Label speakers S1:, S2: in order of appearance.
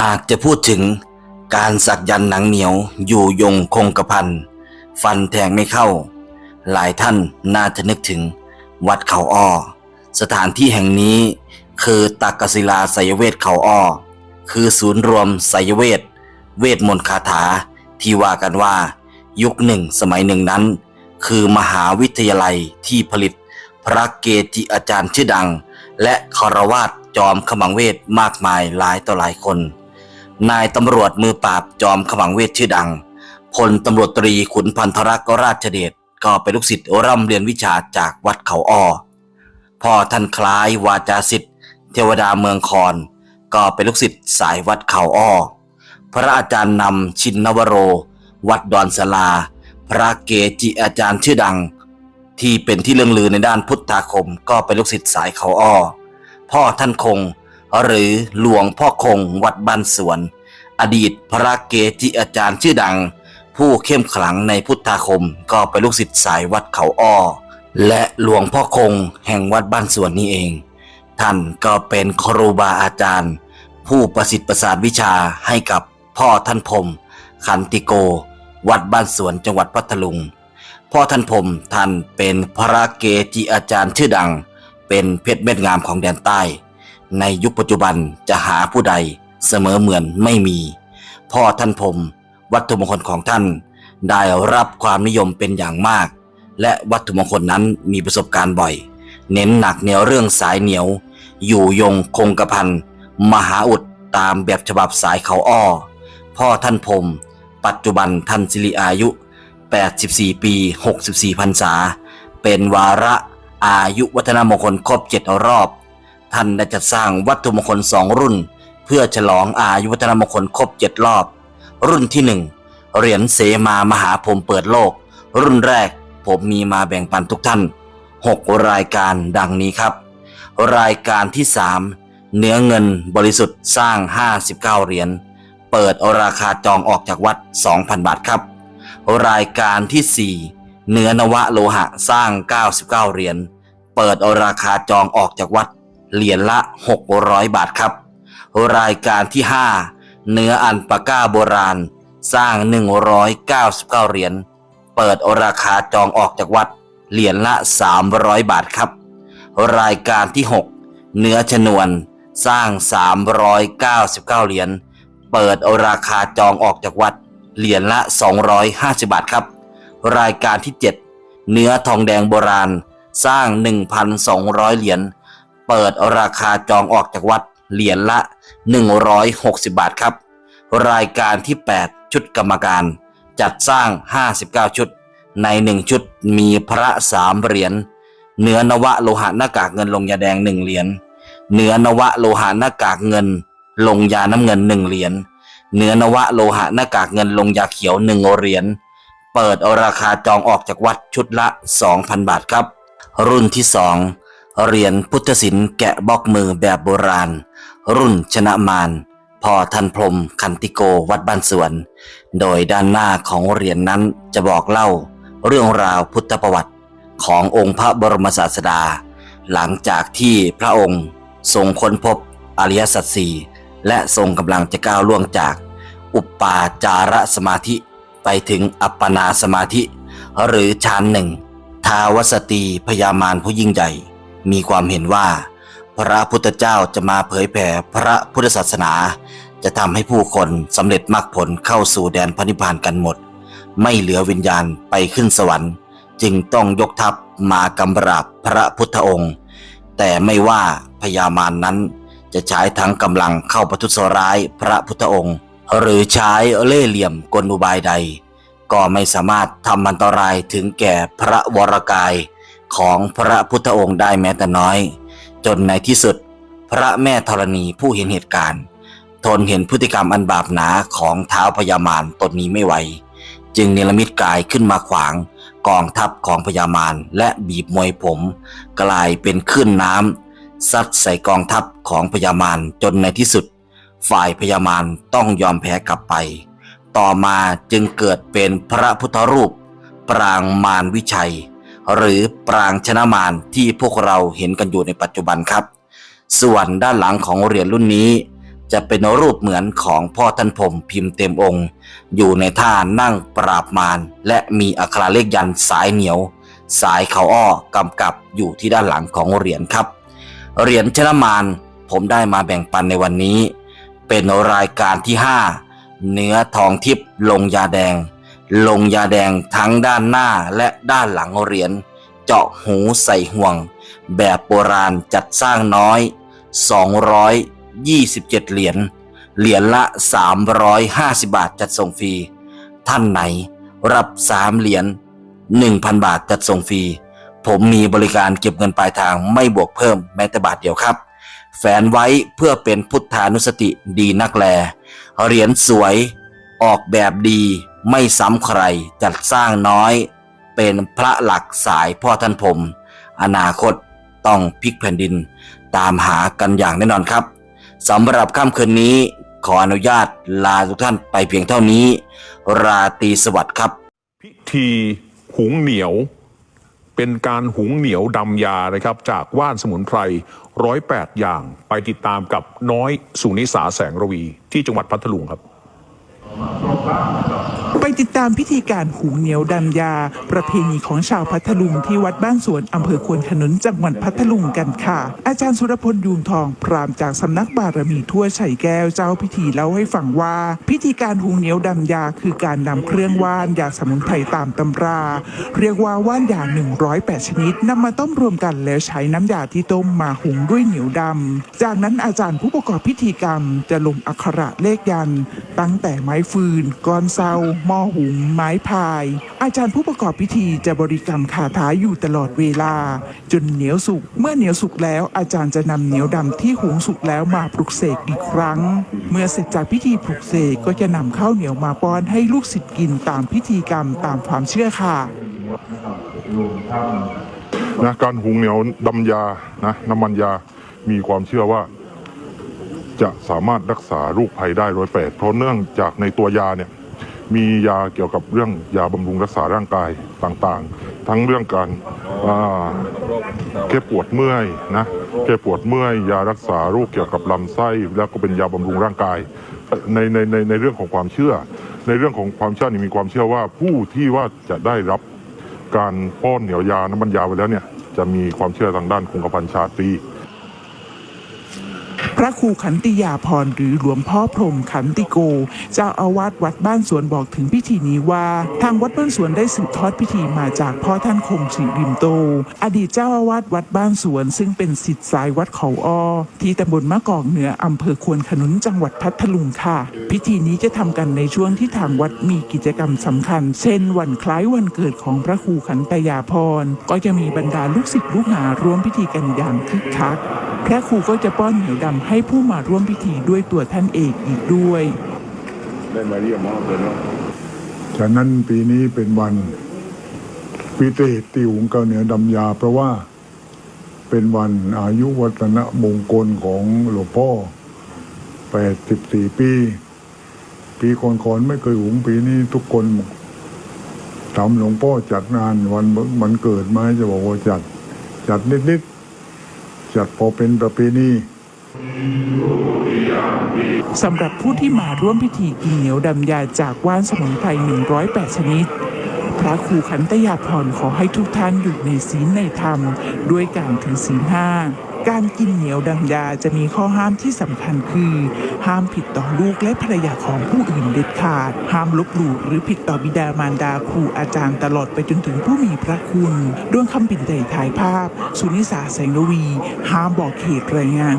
S1: หากจะพูดถึงการสักยันหนังเหนียวอยู่ยงคงกระพันฟันแทงไม่เข้า หลายท่านน่าจะนึกถึงวัดเขาอ้อ สถานที่แห่งนี้คือตักกศิลาไสยเวทเขาอ้อ คือศูนย์รวมไสยเวท เวทมนต์คาถาที่ว่ากันว่า ยุคหนึ่งสมัยหนึ่งนั้น คือมหาวิทยาลัยที่ผลิตพระเกจิอาจารย์ชื่อดัง และคารวาสจอมขมังเวทมากมายหลายต่อหลายคน นายตำรวจมือปราบจอมขมังเวทชื่อดังพลตำรวจตรีขุนพันธรักษ์ราชเดชก็เป็นลูกศิษย์ร่ำเรียนวิชาจากวัดเขาอ้อพ่อท่านคล้ายวาจาสิทธิ์เทวดาเมืองคอน ก็เป็นลูกศิษย์สายวัดเขาอ้อพระอาจารย์นำชินนวโร วัดดอนสลา พระเกจิอาจารย์ชื่อดัง ที่เป็นที่เรื่องลือในด้านพุทธาคม ก็เป็นลูกศิษย์สายเขาอ้อพ่อท่านคง หรือหลวงพ่อคงวัดบ้านสวน อดีตพระเกจิอาจารย์ชื่อดัง ผู้เข้มขลังในพุทธาคมก็เป็นลูกศิษย์สายวัดเขาอ้อ และหลวงพ่อคงแห่งวัดบ้านสวนนี้เอง ท่านก็เป็นครูบาอาจารย์ ผู้ประสิทธิ์ประสาทวิชาให้กับพ่อท่านพรมขันติโก วัดบ้านสวนจังหวัดพัทลุง พ่อท่านพรมท่านเป็นพระเกจิอาจารย์ชื่อดัง เป็นเพชรเม็ดงามของแดนใต้ ในยุคปัจจุบันจะหาผู้ใดเสมอเหมือนไม่มี พ่อท่านพรมวัตถุมงคลของท่าน ได้รับความนิยมเป็นอย่างมาก และวัตถุมงคลนั้นมีประสบการณ์บ่อย เน้นหนักแนวเรื่องสายเหนียว อยู่ยงคงกระพันมหาอุดตามแบบฉบับสายเขาอ้อ พ่อท่านพรมปัจจุบันท่านสิริอายุ 84 ปี 64พรรษา เป็นวาระอายุวัฒนมงคลครบเจ็ดรอบ ท่านได้จัดสร้างวัตถุมงคลสองรุ่น เพื่อฉลองอายุวัฒนมงคลครบเจ็ดรอบ รุ่นที่หนึ่งเหรียญเสมามหาพรมเปิดโลก รุ่นแรกผมมีมาแบ่งปันทุกท่าน 6 รายการดังนี้ครับ รายการที่ 3 เนื้อเงินบริสุทธิ์สร้าง 59 เหรียญเปิดราคาจองออกจากวัด 2,000 บาทครับ รายการที่ 4 เนื้อนวะโลหะสร้าง 99 เหรียญเปิดราคาจองออกจากวัด เหรียญละ 600 บาทครับ รายการที่ 5 เนื้ออันปาก้าโบราณ สร้าง 199 เหรียญ เปิดราคาจองออกจากวัด เหรียญละ 300 บาทครับ รายการที่ 6 เนื้อชนวน สร้าง 399 เหรียญ เปิดราคาจองออกจากวัด เหรียญละ 250 บาทครับ รายการที่ 7 เนื้อทองแดงโบราณ สร้าง 1,200 เหรียญ เปิดราคาจองออกจากวัดเหรียญละ 160 บาทครับ รายการที่ 8 ชุดกรรมการ จัดสร้าง 59 ชุด ใน 1 ชุดมีพระสามเหรียญเนื้อนวะโลหะหน้ากากเงินลงยาแดง 1 เหรียญเนื้อนวะโลหะหน้ากากเงิน ลงยาน้ำเงิน 1 เหรียญเนื้อนวะโลหะหน้ากากเงินลงยาเขียว 1 เหรียญเปิดราคาจองออกจากวัดชุดละ 2,000 บาทครับ รุ่นที่ 2 เหรียญพุทธศิลป์แกะบล็อกมือแบบโบราณ รุ่นชนะมารพอท่านพรมขันติโกวัดบ้านสวน โดยด้านหน้าของเหรียญนนั้นจะบอกเล่า เรื่องราวพุทธประวัติขององค์พระบรมศาสดา หลังจากที่พระองค์ทรงค้นพบอริยสัจสี่และทรงกำลังจะก้าวล่วงจาก อุปปาจารสมาธิไปถึงอัปปนาสมาธิ หรือฌานหนึ่ง ทาวสตีพญามารผู้ยิ่งใหญ่ มีความเห็นว่า พระพุทธเจ้าจะมาเผยแผ่พระพุทธศาสนา จะทำให้ผู้คนสำเร็จมรรคผลเข้าสู่แดนพระนิพพานกันหมด ไม่เหลือวิญญาณไปขึ้นสวรรค์ จึงต้องยกทัพมากำราบพระพุทธองค์ แต่ไม่ว่าพญามารนนั้นจะใช้ทั้งกำลังเข้าประทุษร้ายพระพุทธองค์ หรือใช้เล่เหลี่ยมกลอุบายใด ก็ไม่สามารถทำอันตรายถึงแก่พระวรกาย ของพระพุทธองค์ได้แม้แต่น้อย จนในที่สุด พระแม่ธรณีผู้เห็นเหตุการณ์ ทนเห็นพฤติกรรมอันบาปหนาของเท้าพญามารตนนี้ไม่ไหว จึงเนรมิตกายขึ้นมาขวางกองทัพของพญามารและบีบมวยผม กลายเป็นคลื่นน้ำซัดใส่กองทัพของพญามารจนในที่สุด ฝ่ายพญามารต้องยอมแพ้กลับไป ต่อมาจึงเกิดเป็นพระพุทธรูป ปรางมารวิชัย หรือปรางชนะมารที่พวกเราเห็นกันอยู่ในปัจจุบันครับ ส่วนด้านหลังของเหรียญรุ่นนี้ จะเป็นรูปเหมือนของพ่อท่านผมพิมพ์เต็มองค์ อยู่ในท่านั่งปราบมารและมีอักขระเลขยันสายเหนียว สายเขาอ้อกำกับอยู่ที่ด้านหลังของเหรียญครับ เหรียญชนะมารผมได้มาแบ่งปันในวันนี้ เป็นรายการที่ 5 เนื้อทองทิพย์ลงยาแดง ลงยาแดงทั้งด้านหน้าและด้านหลังเหรียญ เจาะหูใส่ห่วง แบบโบราณจัดสร้างน้อย 227 เหรียญ เหรียญละ 350 บาทจัดส่งฟรี ท่านไหนรับ 3 เหรียญ 1,000 บาทจัดส่งฟรี ผมมีบริการเก็บเงินปลายทางไม่บวกเพิ่มแม้แต่บาทเดียวครับ แฝนไว้เพื่อเป็นพุทธานุสติดีนักแล เหรียญสวย ออกแบบดีไม่ซ้ำใครจัดสร้างน้อย เป็นพระหลักสายพ่อท่านผม อนาคตต้องพลิกแผ่นดิน ตามหากันอย่างแน่นอนครับสำหรับค่ำคืนนี้ขออนุญาตลาทุกท่านไปเพียงเท่านี้ ราตรีสวัสดิ์ครับ
S2: พิธีหุงเหนียว เป็นการหุงเหนียวดำยานะครับ จากว่านสมุนไพรร้อยแปดอย่าง ไปติดตามกับน้อยสุนิสาแสงระวี ที่จังหวัดพัทลุงครับ Obama.
S3: ไปติดตามพิธีการหูเหนียวดันยา ประเพณีของชาวพัทลุงที่วัดบ้านสวนอำเภอควนขนุนจังหวัดพัทลุงกันค่ะ อาจารย์สุรพลยูงทอง พรามจากสำนักบารมีทั่วไฉแก้วเจ้าพิธีเล่าให้ฟังว่า พิธีการหูเหนียวดันยา คือการนำเครื่องว่านยาสมุนไพรตามตำรา เรียกว่าว่านยา 108 ชนิดนำมาต้มรวมกันแล้วใช้น้ำยาที่ต้มมาหุงด้วยเหนียวดำจากนั้นอาจารย์ผู้ประกอบพิธีกรรมจะลงอักขระเลขยันต์ตั้งแต่ไม้ฟืนก้อนเซาหม้อหุงไม้พาย อาจารย์ผู้ประกอบพิธีจะบริกรรมคาถาอยู่ตลอดเวลา จนเหนียวสุก เมื่อเหนียวสุกแล้วอาจารย์จะนำเหนียวดำที่หุงสุกแล้วมาปลุกเสกอีกครั้ง เมื่อเสร็จจากพิธีปลุกเสกก็จะนำข้าวเหนียวมาป้อนให้ลูกศิษย์กินตามพิธีกรรมตามความเชื่อค่ะ
S4: นะการหุงเหนียวดำยานะน้ำมันยามีความเชื่อว่า จะสามารถรักษาโรคภัยได้ร้อยแปดเพราะเนื่องจากในตัวยาเนี่ย มียาเกี่ยวกับเรื่องยาบำรุงรักษาร่างกายต่างๆ ทั้งเรื่องการแก้ปวดเมื่อยนะแก้ปวดเมื่อยยารักษาโรคเกี่ยวกับลำไส้ แล้วก็เป็นยาบำรุงร่างกายในในในในเรื่องของความเชื่อ ในเรื่องของความเชื่อนี่มีความเชื่อว่าผู้ที่ว่าจะได้รับการป้อนเหนียวยาน้ำมันยาไปแล้วเนี่ยจะมีความเชื่อทางด้านคงกระพันชาตรี
S3: พระครูขันติยาพรหรือหลวงพ่อพรมขันติโก เจ้าอาวาสวัดบ้านสวนบอกถึงพิธีนี้ว่า ทางวัดบ้านสวนได้สืบทอดพิธีมาจากพ่อท่านคงศรีริมโต อดีตเจ้าอาวาสวัดบ้านสวน ซึ่งเป็นศิษย์สายวัดเขาอ้อที่ตำบลมะกอกเหนืออำเภอควนขนุนจังหวัดพัทลุงค่ะ พิธีนี้จะทำกันในช่วงที่ทางวัดมีกิจกรรมสำคัญ เช่น วันคล้ายวันเกิดของพระครูขันตยาพรก็จะมีบรรดาลูกศิษย์ลูกหาร่วมพิธีกันอย่างคึกคัก พระครูก็จะป้อนเหนียวดำให้ผู้มาร่วมพิธีด้วยตัวท่านเองอีกด้วย ได้มาเรียกม่อเลยเนาะ
S5: ฉะนั้นปีนี้เป็นวันปีเตติหุงเกาเหนือดำยา เพราะว่าเป็นวันอายุวัฒนมงคลของหลวงพ่อ 84 ปี ปีก่อนๆไม่เคยหุงปีนี้ทุกคนทำหลวงพ่อจัดงานวันมันเกิดมาจะบอกว่าจัด จัดนิดๆ จัดพอเป็นประเพณี
S3: สำหรับผู้ที่มาร่วมพิธีกินเหนียวดำยาจากว่านสมุนไพร 108 ชนิด พระครูขันตยาพรขอให้ทุกท่านอยู่ในศีลในธรรม ด้วยการถือศีลห้า การกินเหนียวดังยาจะมีข้อห้ามที่สำคัญคือ ห้ามผิดต่อลูกและภรรยาของผู้อื่นเด็ดขาด ห้ามลบหลู่หรือผิดต่อบิดามารดาครูอาจารย์ตลอดไปจนถึงผู้มีพระคุณดวงคำปิ่นใจถ่ายภาพ สุนิสาแสงระวี ห้ามบอกเขตรายงาน